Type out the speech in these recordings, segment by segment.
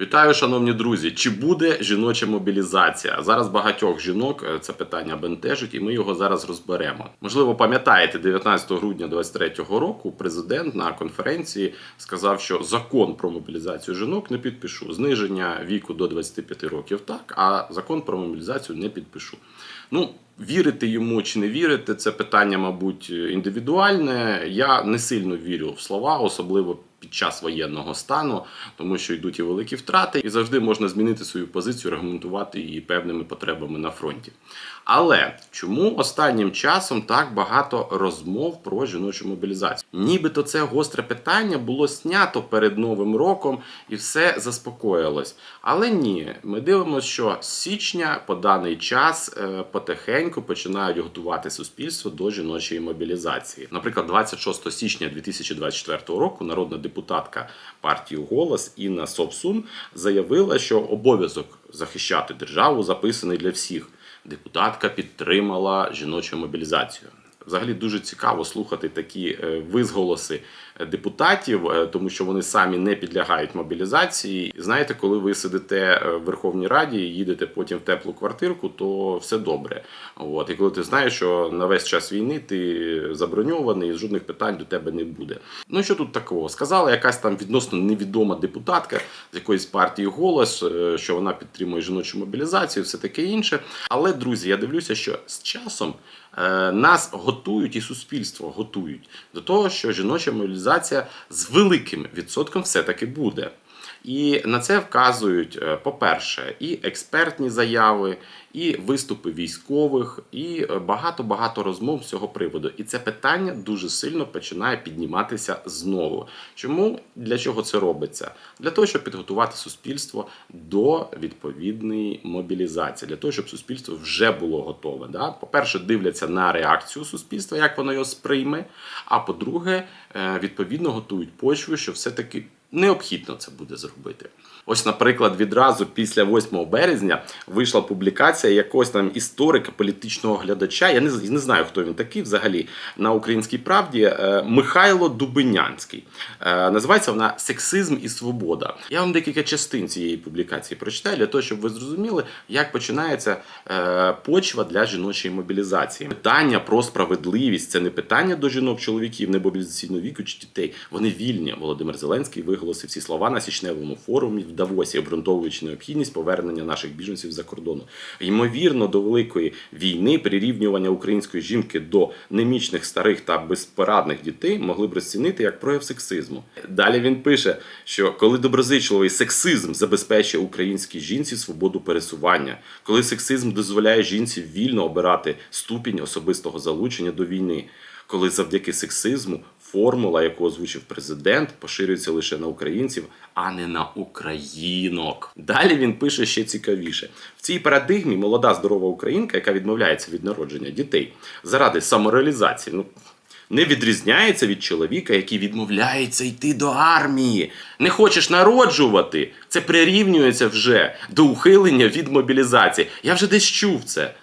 Вітаю, шановні друзі! Чи буде жіноча мобілізація? Зараз багатьох жінок е, це питання бентежить, і ми його зараз розберемо. Можливо, пам'ятаєте, 19 грудня 2023 року президент на конференції сказав, що закон про мобілізацію жінок не підпишу. Зниження віку до 25 років так, а закон про мобілізацію не підпишу. Ну, вірити йому чи не вірити, це питання, мабуть, індивідуальне. Я не сильно вірю в слова, особливо під час воєнного стану, тому що йдуть і великі втрати, і завжди можна змінити свою позицію, аргументувати її певними потребами на фронті. Але чому останнім часом так багато розмов про жіночу мобілізацію? Нібито це гостре питання було знято перед новим роком і все заспокоїлось. Але ні, ми дивимося, що з січня по даний час е, потихеньку починають готувати суспільство до жіночої мобілізації. Наприклад, 26 січня 2024 року народна депутатка партії Голос Інна Собсун заявила, що обов'язок захищати державу записаний для всіх. Депутатка підтримала жіночу мобілізацію. Взагалі дуже цікаво слухати такі е, визголоси депутатів, е, тому що вони самі не підлягають мобілізації. Знаєте, коли ви сидите е, в Верховній Раді і їдете потім в теплу квартирку, то все добре. От і коли ти знаєш, що на весь час війни ти заброньований, і жодних питань до тебе не буде. Ну що тут такого? Сказала якась там відносно невідома депутатка з якоїсь партії голос, е, що вона підтримує жіночу мобілізацію, все таке інше. Але друзі, я дивлюся, що з часом. Нас готують і суспільство готують до того, що жіноча мобілізація з великим відсотком все-таки буде. І на це вказують, е, по-перше, і експертні заяви, і виступи військових, і е, багато-багато розмов з цього приводу. І це питання дуже сильно починає підніматися знову. Чому для чого це робиться? Для того, щоб підготувати суспільство до відповідної мобілізації, для того, щоб суспільство вже було готове. Да? По-перше, дивляться на реакцію суспільства, як воно його сприйме. А по-друге, е, відповідно готують почву, що все-таки необхідно це буде зробити. Ось, наприклад, відразу після 8 березня вийшла публікація якогось там історика, політичного глядача. Я не, не знаю, хто він такий взагалі на українській правді. е, Михайло Дубинянський. Е, Називається вона Сексизм і свобода. Я вам декілька частин цієї публікації прочитаю для того, щоб ви зрозуміли, як починається е, почва для жіночої мобілізації. Питання про справедливість це не питання до жінок, чоловіків, немобілізаційного віку чи дітей. Вони вільні. Володимир Зеленський виголосив ці слова на січневому форумі в Давосі, обґрунтовуючи необхідність повернення наших біженців за кордону. Ймовірно, до великої війни прирівнювання української жінки до немічних старих та безпорадних дітей могли б розцінити як прояв сексизму. Далі він пише, що коли доброзичливий сексизм забезпечує українській жінці свободу пересування, коли сексизм дозволяє жінці вільно обирати ступінь особистого залучення до війни, коли завдяки сексизму формула, яку озвучив президент, поширюється лише на українців, а не на українок. Далі він пише ще цікавіше: в цій парадигмі молода здорова українка, яка відмовляється від народження дітей заради самореалізації. Ну, не відрізняється від чоловіка, який відмовляється йти до армії. Не хочеш народжувати, це прирівнюється вже до ухилення від мобілізації. Я вже десь чув це.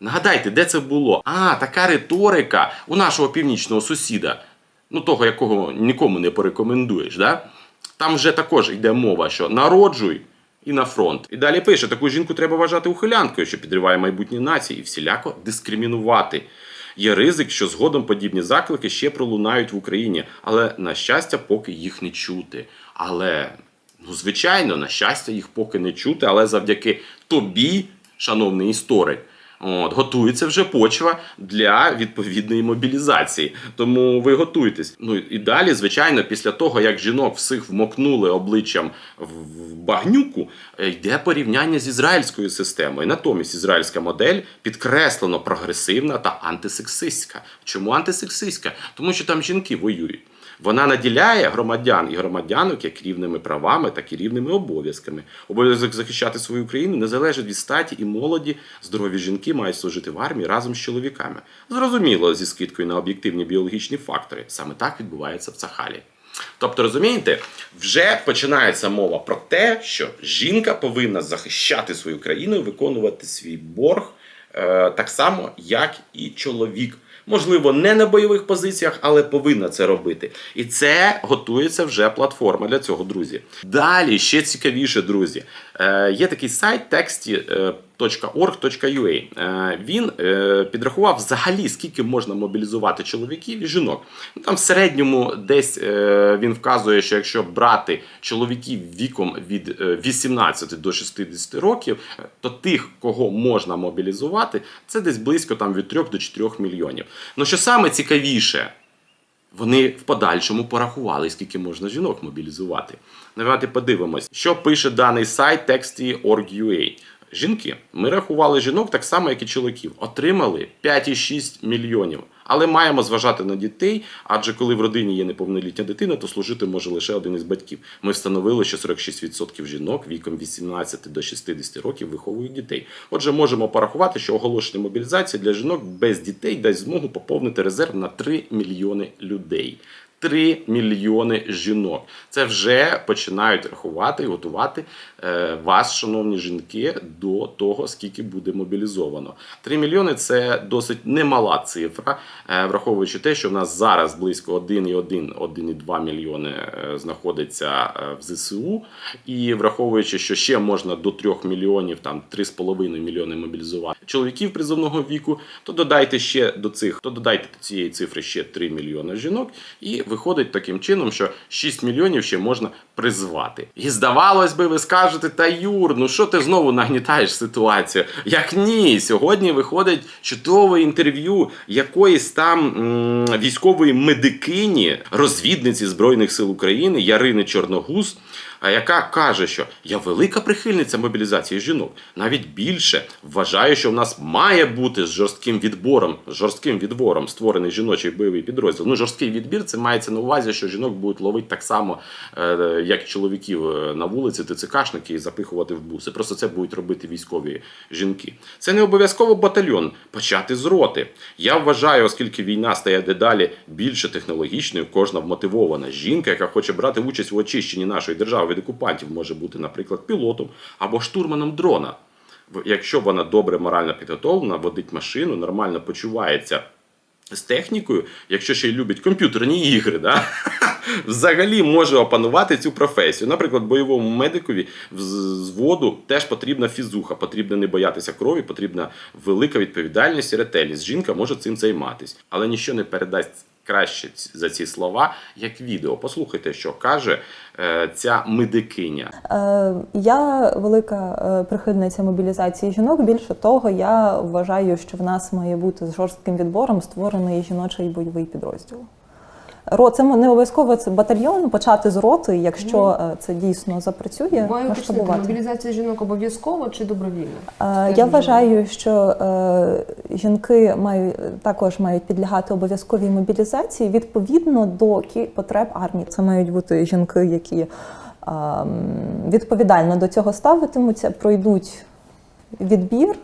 Нагадайте, де це було? А, така риторика у нашого північного сусіда, ну того, якого нікому не порекомендуєш. Да? Там вже також йде мова, що народжуй і на фронт. І далі пише: таку жінку треба вважати ухилянкою, що підриває майбутні нації і всіляко дискримінувати. Є ризик, що згодом подібні заклики ще пролунають в Україні, але на щастя, поки їх не чути. Але ну, звичайно, на щастя, їх поки не чути, але завдяки тобі, шановний історик. От, готується вже почва для відповідної мобілізації. Тому ви готуйтесь. Ну і далі, звичайно, після того, як жінок всіх вмокнули обличчям в багнюку, е, йде порівняння з ізраїльською системою. Натомість ізраїльська модель підкреслено прогресивна та антисексистська. Чому антисексистська? Тому що там жінки воюють. Вона наділяє громадян і громадянок як рівними правами, так і рівними обов'язками. Обов'язок захищати свою країну не залежить від статі і молоді. Здорові жінки мають служити в армії разом з чоловіками. Зрозуміло, зі скидкою на об'єктивні біологічні фактори. Саме так відбувається в Сахалі. Тобто, розумієте, вже починається мова про те, що жінка повинна захищати свою країну і виконувати свій борг е, так само, як і чоловік. Можливо, не на бойових позиціях, але повинна це робити. І це готується вже платформа для цього, друзі. Далі ще цікавіше, друзі. Е, є такий сайт texty.org.ua. Е, він е, підрахував взагалі, скільки можна мобілізувати чоловіків і жінок. Ну, Там в середньому десь е, він вказує, що якщо брати чоловіків віком від е, 18 до 60 років, е, то тих, кого можна мобілізувати, це десь близько там від 3 до 4 мільйонів. Ну що саме цікавіше, вони в подальшому порахували, скільки можна жінок мобілізувати. Давайте подивимось, що пише даний сайт Texty.org.ua. Жінки, ми рахували жінок так само, як і чоловіків, отримали 5,6 мільйонів. Але маємо зважати на дітей, адже коли в родині є неповнолітня дитина, то служити може лише один із батьків. Ми встановили, що 46% жінок віком 18 до 60 років виховують дітей. Отже, можемо порахувати, що оголошення мобілізації для жінок без дітей дасть змогу поповнити резерв на 3 мільйони людей. 3 мільйони жінок. Це вже починають рахувати і готувати е, вас, шановні жінки, до того, скільки буде мобілізовано. 3 мільйони це досить немала цифра, е, враховуючи те, що в нас зараз близько 1,1, 1,2 мільйони е, знаходиться в ЗСУ, і враховуючи, що ще можна до 3 мільйонів, там 3,5 мільйони мобілізувати чоловіків призовного віку, то додайте ще до цих, то додайте до цієї цифри ще 3 мільйони жінок, і виходить таким чином, що 6 мільйонів ще можна призвати. І здавалось би, ви скажете, та Юр, ну що ти знову нагнітаєш ситуацію? Як ні, сьогодні виходить чудове інтерв'ю якоїсь там м, військової медикині, розвідниці Збройних сил України Ярини Чорногуз. Яка каже, що я велика прихильниця мобілізації жінок. Навіть більше вважаю, що в нас має бути з жорстким відбором, з жорстким відбором створений жіночий бойовий підрозділ. Ну, жорсткий відбір це мається на увазі, що жінок будуть ловити так само, е, як чоловіків е, на вулиці, ТЦКшники і запихувати в буси. Просто це будуть робити військові жінки. Це не обов'язково батальйон, почати з роти. Я вважаю, оскільки війна стає дедалі більше технологічною, кожна вмотивована жінка, яка хоче брати участь в очищенні нашої держави від окупантів, може бути, наприклад, пілотом або штурманом дрона. Якщо вона добре морально підготовлена, водить машину, нормально почувається з технікою, якщо ще й любить комп'ютерні ігри, да? взагалі може опанувати цю професію. Наприклад, бойовому медикові в з- зводу теж потрібна фізуха, потрібно не боятися крові, потрібна велика відповідальність і ретельність. Жінка може цим займатися, але ніщо не передасть. Краще за ці слова, як відео. Послухайте, що каже е, ця медикиня. Е, Я велика е, прихильниця мобілізації жінок. Більше того, я вважаю, що в нас має бути з жорстким відбором створений жіночий бойовий підрозділ. Ро, це не обов'язково це батальйон, почати з роти, якщо е, це дійсно запрацює, Маю уточнити, мобілізація жінок обов'язково чи добровільна? Е, Я будь вважаю, що е, жінки мають також мають підлягати обов'язковій мобілізації відповідно до потреб армії. Це мають бути жінки, які е, відповідально до цього ставитимуться, пройдуть відбір.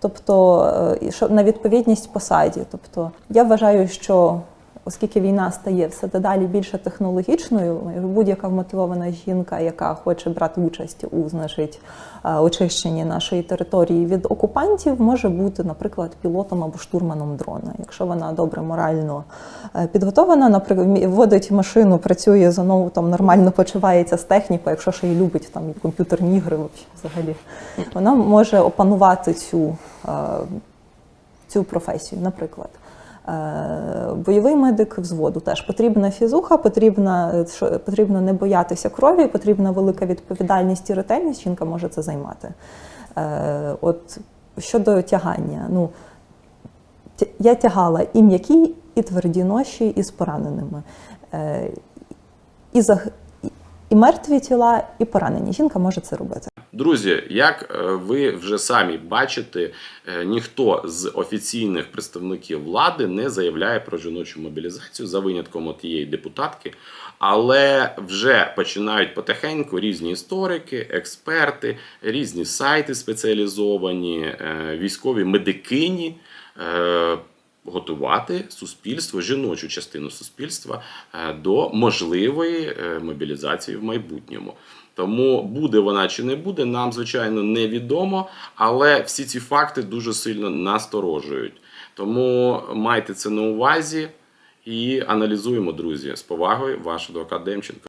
Тобто на відповідність посаді. Тобто я вважаю, що оскільки війна стає все дедалі більше технологічною, будь-яка вмотивована жінка, яка хоче брати участь у значить, е, очищенні нашої території від окупантів, може бути, наприклад, пілотом або штурманом дрона. Якщо вона добре морально е, підготована, наприклад, вмі- водить машину, працює за ноутом, нормально почувається з технікою, якщо ще й любить там комп'ютерні ігри, взагалі, вона може опанувати цю, е, цю професію, наприклад. Е, Бойовий медик взводу теж потрібна фізуха, потрібна, е, потрібно не боятися крові, потрібна велика відповідальність і ретельність. Жінка може це займати. Е, От щодо тягання, ну я тягала і м'які, і тверді ноші, і з пораненими. І. і- мертві тіла, і поранені. Жінка може це робити. Друзі, як е, ви вже самі бачите, е, ніхто з офіційних представників влади не заявляє про жіночу мобілізацію за винятком тієї депутатки. Але вже починають потихеньку різні історики, експерти, різні сайти спеціалізовані, е, військові медикині. Готувати суспільство, жіночу частину суспільства е, до можливої е, мобілізації в майбутньому. Тому буде вона чи не буде, нам звичайно невідомо, але всі ці факти дуже сильно насторожують. Тому майте це на увазі і аналізуємо, друзі. З повагою, ваш адвокат Демченко.